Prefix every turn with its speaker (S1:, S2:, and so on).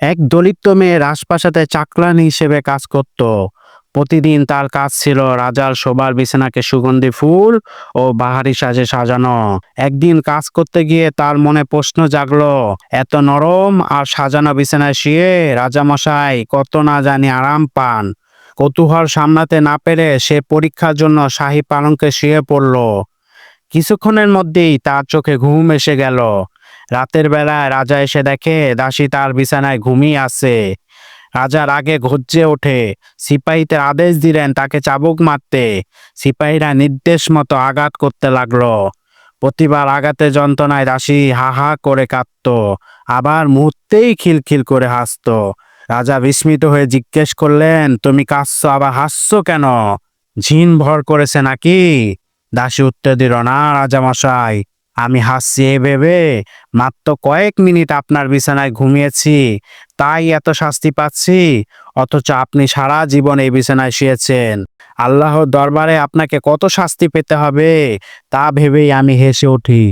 S1: এক দলিত মেয়ে রাজপ্রাসাদে চাকরানি হিসেবে কাজ করত। প্রতিদিন তার কাজ ছিল রাজার শোবার বিছানাকে সুগন্ধি ফুল ও বাহারি সাজে সাজানো। একদিন কাজ করতে গিয়ে তার মনে প্রশ্ন জাগলো, এত নরম আর সাজানো বিছানায় শুয়ে রাজামশাই কত না জানি আরাম পান। কৌতূহল সামলাতে না পেরে সে পরীক্ষার জন্য শাহী পালঙ্কে শুয়ে পড়ল। কিছুক্ষণের মধ্যেই তার চোখে ঘুম এসে গেল। রাতের বেলায় রাজা এসে দেখে, দাসী তার বিছানায় ঘুমিয়ে আছে। রাজার আগে গর্জে ওঠে। সিপাহীতে আদেশ দিলেন তাকে চাবুক মারতে। সিপাহীরা নির্দেশ মতো আঘাত করতে লাগল। প্রতিবার আঘাতে যন্ত্রণায় দাসী হা হা করে কাঁদত। আবার মুহূর্তেই খিলখিল করে হাসতো। রাজা বিস্মিত হয়ে জিজ্ঞেস করলেন, তুমি কাঁদছো, আবার হাসছো কেন? ঝিন ভর করেছে নাকি? দাসী উত্তর দিল না, রাজামশাই। আমি হাসছি এ ভেবে। মাত্র কয়েক মিনিট আপনার বিছানায় ঘুমিয়েছি। তাই এত শাস্তি পাচ্ছি, অথচ আপনি সারা জীবন এই বিছানায় শুয়েছেন। আল্লাহর দরবারে আপনাকে কত শাস্তি পেতে হবে, তা ভেবেই আমি হেসে উঠি।